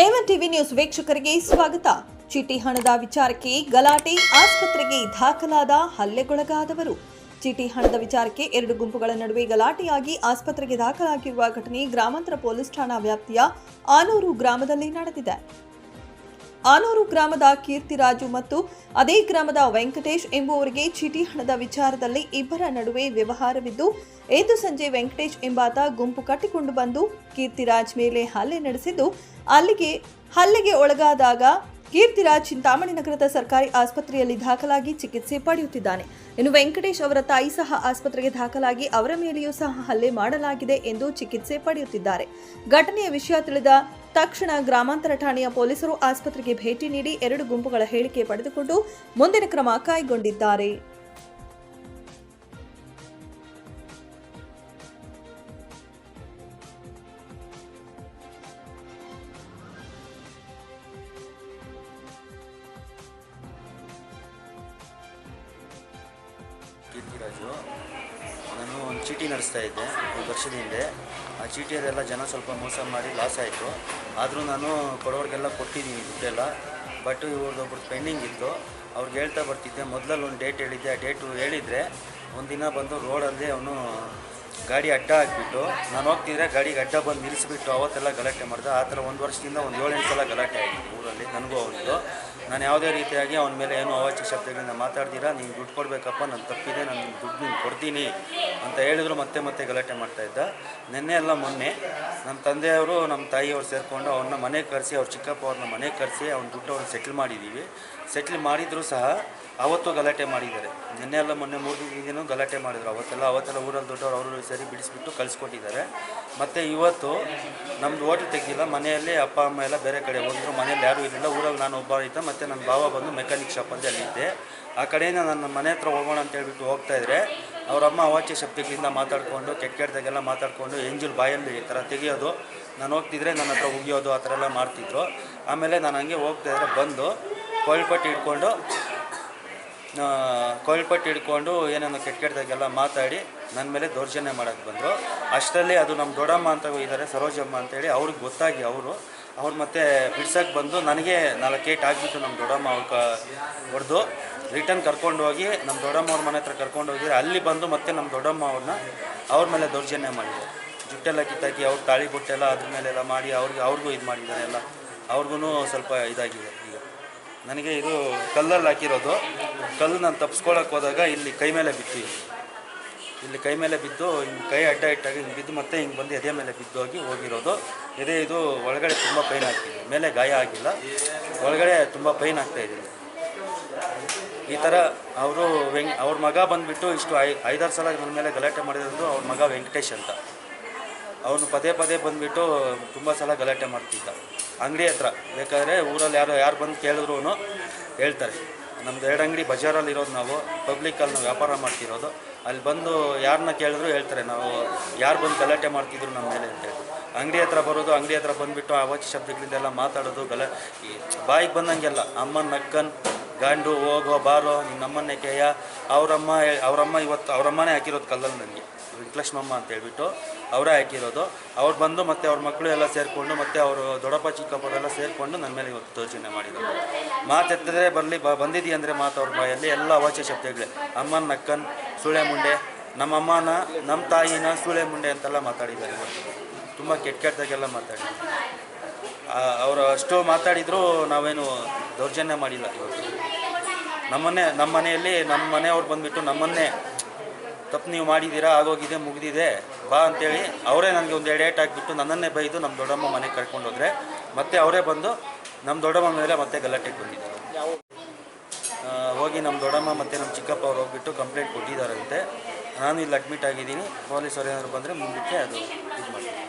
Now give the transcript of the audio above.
A one TV news ವೀಕ್ಷಕರಿಗೆ ಸ್ವಾಗತ. ಚೀಟಿ ಹಣದ ವಿಚಾರಕ್ಕೆ ಗಲಾಟೆ, ಆಸ್ಪತ್ರೆಗೆ ದಾಖಲಾದ ಹಲ್ಲೆಗೊಳಗಾದವರು. ಚೀಟಿ ಹಣದ ವಿಚಾರಕ್ಕೆ ಎರಡು ಗುಂಪುಗಳ ನಡುವೆ ಗಲಾಟೆಯಾಗಿ ಆಸ್ಪತ್ರೆಗೆ ದಾಖಲಾಗಿರುವ ಘಟನೆ ಗ್ರಾಮಾಂತರ ಪೊಲೀಸ್ ಠಾಣಾ ವ್ಯಾಪ್ತಿಯ ಆನೂರು ಗ್ರಾಮದಲ್ಲಿ ನಡೆದಿದೆ. ಆನೂರು ಗ್ರಾಮದ ಕೀರ್ತಿರಾಜು ಮತ್ತು ಅದೇ ಗ್ರಾಮದ ವೆಂಕಟೇಶ್ ಎಂಬುವರಿಗೆ ಚೀಟಿ ಹಣದ ವಿಚಾರದಲ್ಲಿ ಇಬ್ಬರ ನಡುವೆ ವ್ಯವಹಾರವಿದ್ದು, ಇಂದು ಸಂಜೆ ವೆಂಕಟೇಶ್ ಎಂಬಾತ ಗುಂಪು ಕಟ್ಟಿಕೊಂಡು ಬಂದು ಕೀರ್ತಿರಾಜ್ ಮೇಲೆ ಹಲ್ಲೆ ನಡೆಸಿದ್ದು, ಅಲ್ಲಿಗೆ ಹಲ್ಲೆಗೆ ಒಳಗಾದಾಗ ಕೀರ್ತಿರಾಜ್ ಚಿಂತಾಮಣಿ ನಗರದ ಸರ್ಕಾರಿ ಆಸ್ಪತ್ರೆಯಲ್ಲಿ ದಾಖಲಾಗಿ ಚಿಕಿತ್ಸೆ ಪಡೆಯುತ್ತಿದ್ದಾನೆ. ಇನ್ನು ವೆಂಕಟೇಶ್ ಅವರ ತಾಯಿ ಸಹ ಆಸ್ಪತ್ರೆಗೆ ದಾಖಲಾಗಿ ಅವರ ಮೇಲೆಯೂ ಸಹ ಹಲ್ಲೆ ಮಾಡಲಾಗಿದೆ ಎಂದು ಚಿಕಿತ್ಸೆ ಪಡೆಯುತ್ತಿದ್ದಾರೆ. ಘಟನೆಯ ವಿಷಯ ತಿಳಿದ ತಕ್ಷಣ ಗ್ರಾಮಾಂತರ ಠಾಣೆಯ ಪೊಲೀಸರು ಆಸ್ಪತ್ರೆಗೆ ಭೇಟಿ ನೀಡಿ ಎರಡು ಗುಂಪುಗಳ ಹೇಳಿಕೆ ಪಡೆದುಕೊಂಡು ಮುಂದಿನ ಕ್ರಮ ಕೈಗೊಂಡಿದ್ದಾರೆ. ಚೀಟಿ ನಡೆಸ್ತಾ ಇದ್ದೆ, ಒಂದು ವರ್ಷದ ಹಿಂದೆ. ಆ ಚೀಟಿಯಲ್ಲೆಲ್ಲ ಜನ ಸ್ವಲ್ಪ ಮೋಸ ಮಾಡಿ ಲಾಸ್ ಆಯಿತು. ಆದರೂ ನಾನು ಕೊಡೋರಿಗೆಲ್ಲ ಕೊಟ್ಟಿದ್ದೀನಿ ದುಡ್ಡೆಲ್ಲ. ಬಟ್ ಇವ್ರದ್ದೊಬ್ರು ಪೆಂಡಿಂಗ್ ಇತ್ತು. ಅವ್ರಿಗೆ ಹೇಳ್ತಾ ಬರ್ತಿದ್ದೆ, ಮೊದಲಲ್ಲಿ ಒಂದು ಡೇಟ್ ಹೇಳಿದ್ದೆ. ಆ ಡೇಟು ಹೇಳಿದರೆ ಒಂದಿನ ಬಂದು ರೋಡಲ್ಲಿ ಅವನು ಗಾಡಿ ಅಡ್ಡ ಹಾಕ್ಬಿಟ್ಟು, ನಾನು ಹೋಗ್ತಿದ್ರೆ ಗಾಡಿಗೆ ಅಡ್ಡ ಬಂದು ನಿಲ್ಲಿಸ್ಬಿಟ್ಟು ಅವತ್ತೆಲ್ಲ ಗಲಾಟೆ ಮಾಡಿದೆ. ಆ ಥರ ಒಂದು ವರ್ಷದಿಂದ ಒಂದು ಏಳೆಂಟು ಸಲ ಗಲಾಟೆ ಆಯಿತು ಊರಲ್ಲಿ, ನನಗೂ ಅವನಿಗೂ. ನಾನು ಯಾವುದೇ ರೀತಿಯಾಗಿ ಅವನ ಮೇಲೆ ಏನು ಅವಾಚ್ಯ ಶಬ್ದಗಳಿಂದ ಮಾತಾಡ್ದಿರಾ ನೀನು ದುಡ್ಡು ಕೊಡಬೇಕಪ್ಪ ನಾನು ತಪ್ಪಿದೆ, ನಾನು ದುಡ್ಡು ನೀನು ಕೊಡ್ತೀನಿ ಅಂತ ಹೇಳಿದ್ರು ಮತ್ತೆ ಮತ್ತೆ ಗಲಾಟೆ ಮಾಡ್ತಾಯಿದ್ದ ನಿನ್ನೆ ಎಲ್ಲ ಮೊನ್ನೆ ನಮ್ಮ ತಂದೆಯವರು, ನಮ್ಮ ತಾಯಿಯವರು ಸೇರಿಕೊಂಡು ಅವ್ರನ್ನ ಮನೆಗೆ ಕರೆಸಿ, ಅವ್ರ ಚಿಕ್ಕಪ್ಪ ಅವ್ರನ್ನ ಮನೆಗೆ ಕರೆಸಿ ಅವ್ನ ದುಡ್ಡು ಅವ್ರನ್ನ ಸೆಟ್ಲ್ ಮಾಡಿದ್ದೀವಿ ಸೆಟ್ಲ್ ಮಾಡಿದರೂ ಸಹ ಅವತ್ತು ಗಲಾಟೆ ಮಾಡಿದ್ದಾರೆ. ನಿನ್ನೆ ಎಲ್ಲ ಮೊನ್ನೆ ಮೂರು ದಿನ ಗಲಾಟೆ ಮಾಡಿದ್ರು. ಅವತ್ತೆಲ್ಲ ಅವತ್ತೆಲ್ಲ ಊರಲ್ಲಿ ದೊಡ್ಡವರು ಅವರು ಸರಿ ಬಿಡಿಸ್ಬಿಟ್ಟು ಕಳಿಸ್ಕೊಟ್ಟಿದ್ದಾರೆ. ಮತ್ತು ಇವತ್ತು ನಮ್ಮದು ಓಟ್ಲು ತೆಗ್ದಿಲ್ಲ, ಮನೆಯಲ್ಲಿ ಅಪ್ಪ, ಅಮ್ಮ ಎಲ್ಲ ಬೇರೆ ಕಡೆ ಹೋಗಿದ್ರು ಮನೆಯಲ್ಲಿ ಯಾರೂ ಇರಲಿಲ್ಲ. ಊರಲ್ಲಿ ನಾನು ಒಬ್ಬ ಇದ್ದ, ಮತ್ತು ನನ್ನ ಭಾವ ಬಂದು ಮೆಕ್ಯಾನಿಕ್ ಶಾಪಲ್ಲಿ ಅಲ್ಲಿದ್ದೆ. ಆ ಕಡೆಯಿಂದ ನನ್ನ ಮನೆ ಹತ್ರ ಹೋಗೋಣ ಅಂತ ಹೇಳ್ಬಿಟ್ಟು ಹೋಗ್ತಾ ಇದ್ರೆ, ಅವರಮ್ಮ ಅವಾಚ್ಯ ಶಬ್ದಗಳಿಂದ ಮಾತಾಡಿಕೊಂಡು ಕೆಟ್ಟ ಕೆಟ್ಟದಾಗೆಲ್ಲ ಮಾತಾಡಿಕೊಂಡು ಎಂಜಲ್ ಬಾಯಲ್ಲಿ ಈ ಥರ ತೆಗಿಯೋದು, ನಾನು ಹೋಗ್ತಿದ್ರೆ ನನ್ನ ಹತ್ರ ಉಗಿಯೋದು, ಆ ಥರ ಎಲ್ಲ ಮಾಡ್ತಿದ್ರು. ಆಮೇಲೆ ನಾನು ಹಂಗೆ ಹೋಗ್ತಾ ಇದ್ರೆ ಬಂದು ಕೊಳ್ಪಟ್ಟು ಹಿಡ್ಕೊಂಡು ಕೊಳ್ಪಟ್ಟು ಹಿಡ್ಕೊಂಡು ಏನೇನೋ ಕೆಟ್ಟ ಕೆಟ್ಟದಾಗೆಲ್ಲ ಮಾತಾಡಿ ನನ್ನ ಮೇಲೆ ದೌರ್ಜನ್ಯ ಮಾಡೋಕ್ಕೆ ಬಂದರು. ಅಷ್ಟರಲ್ಲಿ ಅದು ನಮ್ಮ ದೊಡ್ಡಮ್ಮ ಅಂತ ಇದ್ದಾರೆ, ಸರೋಜಮ್ಮ ಅಂತೇಳಿ ಅವ್ರಿಗೆ ಗೊತ್ತಾಗಿ ಅವರು ಅವ್ರು ಮತ್ತೆ ಬಿಡ್ಸಕ್ಕೆ ಬಂದು ನನಗೆ ನಾಲ್ಕು ಏಟ್ ಆಗಿಬಿಟ್ಟು ನಮ್ಮ ದೊಡ್ಡಮ್ಮ ಅವ್ರ ಹೊಡೆದು ರಿಟರ್ನ್ ಕರ್ಕೊಂಡು ಹೋಗಿ ನಮ್ಮ ದೊಡ್ಡಮ್ಮ ಅವ್ರ ಮನೆ ಹತ್ರ ಕರ್ಕೊಂಡು ಹೋಗಿದ್ರೆ ಅಲ್ಲಿ ಬಂದು ಮತ್ತೆ ನಮ್ಮ ದೊಡ್ಡಮ್ಮ ಅವ್ರನ್ನ ಅವ್ರ ಮೇಲೆ ದೌರ್ಜನ್ಯ ಮಾಡಿದ್ದಾರೆ ಜುಟ್ಟೆಲ್ಲ ಕಿತ್ತಾಕಿ ಅವ್ರ ತಾಳಿ ಬುಟ್ಟೆಲ್ಲ ಅದ್ರ ಮೇಲೆಲ್ಲ ಮಾಡಿ ಅವ್ರಿಗೆ, ಅವ್ರಿಗೂ ಇದು ಮಾಡಿದ್ದಾರೆ ಎಲ್ಲ. ಅವ್ರಿಗೂ ಸ್ವಲ್ಪ ಇದಾಗಿದೆ ಈಗ. ನನಗೆ ಇದು ಕಲ್ಲಲ್ಲಿ ಹಾಕಿರೋದು. ಕಲ್ಲು ನಾನು ತಪ್ಪಿಸ್ಕೊಳಕ್ಕೆ ಹೋದಾಗ ಇಲ್ಲಿ ಕೈ ಮೇಲೆ ಬಿತ್ತು ಇಲ್ಲಿ ಕೈ ಮೇಲೆ ಬಿದ್ದು, ಹಿಂಗೆ ಕೈ ಅಡ್ಡ ಇಟ್ಟಾಗ ಹಿಂಗೆ ಬಿದ್ದು ಮತ್ತೆ ಹಿಂಗೆ ಬಂದು ಎದೆ ಮೇಲೆ ಬಿದ್ದು ಹೋಗಿ ಹೋಗಿರೋದು. ಎದೆ ಇದು ಒಳಗಡೆ ತುಂಬ ಪೈನ್ ಆಗ್ತಿದೆ. ಮೇಲೆ ಗಾಯ ಆಗಿಲ್ಲ. ಒಳಗಡೆ ತುಂಬ ಪೈನ್ ಆಗ್ತಾ ಇದೆ. ಈ ಥರ ಅವರು ವೆಂ, ಅವ್ರ ಮಗ ಬಂದುಬಿಟ್ಟು ಇಷ್ಟು ಐ, ಐದಾರು ಸಲ ನನ್ನ ಮೇಲೆ ಗಲಾಟೆ ಮಾಡಿದ್ರು ಅವ್ರ ಮಗ ವೆಂಕಟೇಶ್ ಅಂತ. ಅವನು ಪದೇ ಪದೇ ಬಂದುಬಿಟ್ಟು ತುಂಬ ಸಲ ಗಲಾಟೆ ಮಾಡ್ತಿದ್ದ. ಅಂಗಡಿ ಹತ್ರ. ಬೇಕಾದರೆ ಊರಲ್ಲಿ ಯಾರು ಯಾರು ಬಂದು ಕೇಳಿದ್ರು ಹೇಳ್ತಾರೆ. ನಮ್ದು ಎರಡು ಅಂಗಡಿ ಬಜಾರಲ್ಲಿ ಇರೋದು ನಾವು. ಪಬ್ಲಿಕ್ಕಲ್ಲಿ ನಾವು ವ್ಯಾಪಾರ ಮಾಡ್ತಿರೋದು. ಅಲ್ಲಿ ಬಂದು ಯಾರನ್ನ ಕೇಳಿದ್ರು ಹೇಳ್ತಾರೆ, ನಾವು ಯಾರು ಬಂದು ಗಲಾಟೆ ಮಾಡ್ತಿದ್ರು ನಮ್ಮ ಮೇಲೆ? ಅಂತ ಅಂಗಡಿ ಹತ್ರ ಬರೋದು, ಅಂಗಡಿ ಹತ್ರ ಬಂದುಬಿಟ್ಟು ಅವಾಚ್ಯ ಶಬ್ದಗಳಿಂದೆಲ್ಲ ಮಾತಾಡೋದು, ಗಲ ಬಾಯಿಗೆ ಬಂದಂಗೆಲ್ಲ, ಅಮ್ಮನ ನಕ್ಕನ್, ಗಂಡು ಹೋಗೋ, ಬಾರೋ ನಿನ್ನ ಅಮ್ಮನ್ನೇ ಕೇಯ. ಅವರಮ್ಮ ಅವರಮ್ಮ ಇವತ್ತು, ಅವರಮ್ಮನೇ ಹಾಕಿರೋದು ಕಲ್ಲಲ್ಲಿ ನನಗೆ ವೆಂಕಟಲಕ್ಷ್ಮಮ್ಮ ಅಂತ ಹೇಳ್ಬಿಟ್ಟು ಅವರೇ ಹಾಕಿರೋದು. ಅವ್ರು ಬಂದು ಮತ್ತೆ ಅವ್ರ ಮಕ್ಕಳು ಎಲ್ಲ ಸೇರಿಕೊಂಡು ಮತ್ತೆ ಅವರು ದೊಡ್ಡಪ್ಪ, ಚಿಕ್ಕಪ್ಪರೆಲ್ಲ ಸೇರಿಕೊಂಡು ನನ್ನ ಮೇಲೆ ಇವತ್ತು ದೌರ್ಜನ್ಯ ಮಾಡಿದರು. ಮಾತೆತ್ತಿದ್ರೆ ಬರಲಿ, ಬ ಬಂದಿದ್ದೀ ಅಂದರೆ ಮಾತು ಅವ್ರ ಬಾಯಲ್ಲಿ ಎಲ್ಲ ಅವಾಚ್ಯ ಶಬ್ದಗಳೇ. ಅಮ್ಮನ ನಕ್ಕನ್ ಸುಳೆ ಮುಂಡೆ, ನಮ್ಮ ಅಮ್ಮನ, ನಮ್ಮ ತಾಯಿನ ಸುಳೆ ಮುಂಡೆ ಅಂತೆಲ್ಲ ಮಾತಾಡಿದ್ದಾರೆ ತುಂಬ ಕೆಟ್ಟ ಕೆಟ್ಟದಾಗೆಲ್ಲ ಮಾತಾಡಿದ್ದಾರೆ ಅವರು ಅಷ್ಟು ಮಾತಾಡಿದರೂ ನಾವೇನು ದೌರ್ಜನ್ಯ ಮಾಡಿಲ್ಲ ಇವತ್ತು. ನಮ್ಮನ್ನೇ, ನಮ್ಮ ಮನೆಯಲ್ಲಿ ನಮ್ಮ ಮನೆಯವ್ರು ಬಂದುಬಿಟ್ಟು ನಮ್ಮನ್ನೇ ತಪ್ಪು ನೀವು ಮಾಡಿದ್ದೀರಾ, ಆಗೋಗಿದೆ, ಮುಗಿದಿದೆ, ಬಾ ಅಂತೇಳಿ ಅವರೇ ನನಗೆ ಒಂದು ಎರಡು ಏಟ್ ಹಾಕ್ಬಿಟ್ಟು ನನ್ನನ್ನೇ ಬೈದು ನಮ್ಮ ದೊಡ್ಡಮ್ಮ ಮನೆಗೆ ಕರ್ಕೊಂಡು ಹೋದರೆ. ಮತ್ತೆ ಅವರೇ ಬಂದು ನಮ್ಮ ದೊಡ್ಡಮ್ಮ ಮೇಲೆ ಮತ್ತೆ ಗಲಾಟೆಗೆ ಬಂದಿದ್ದಾರೆ. ಹೋಗಿ ನಮ್ಮ ದೊಡ್ಡಮ್ಮ ಮತ್ತು ನಮ್ಮ ಚಿಕ್ಕಪ್ಪ ಅವ್ರು ಹೋಗ್ಬಿಟ್ಟು ಕಂಪ್ಲೇಂಟ್ ಕೊಟ್ಟಿದ್ದಾರಂತೆ. ನಾನು ಇಲ್ಲಿ ಅಡ್ಮಿಟ್ ಆಗಿದ್ದೀನಿ. ಪೊಲೀಸರು ಏನಾದ್ರು ಬಂದರೆ ಮುಂದಕ್ಕೆ ಅದು ಇದು ಮಾಡ್ತೀನಿ.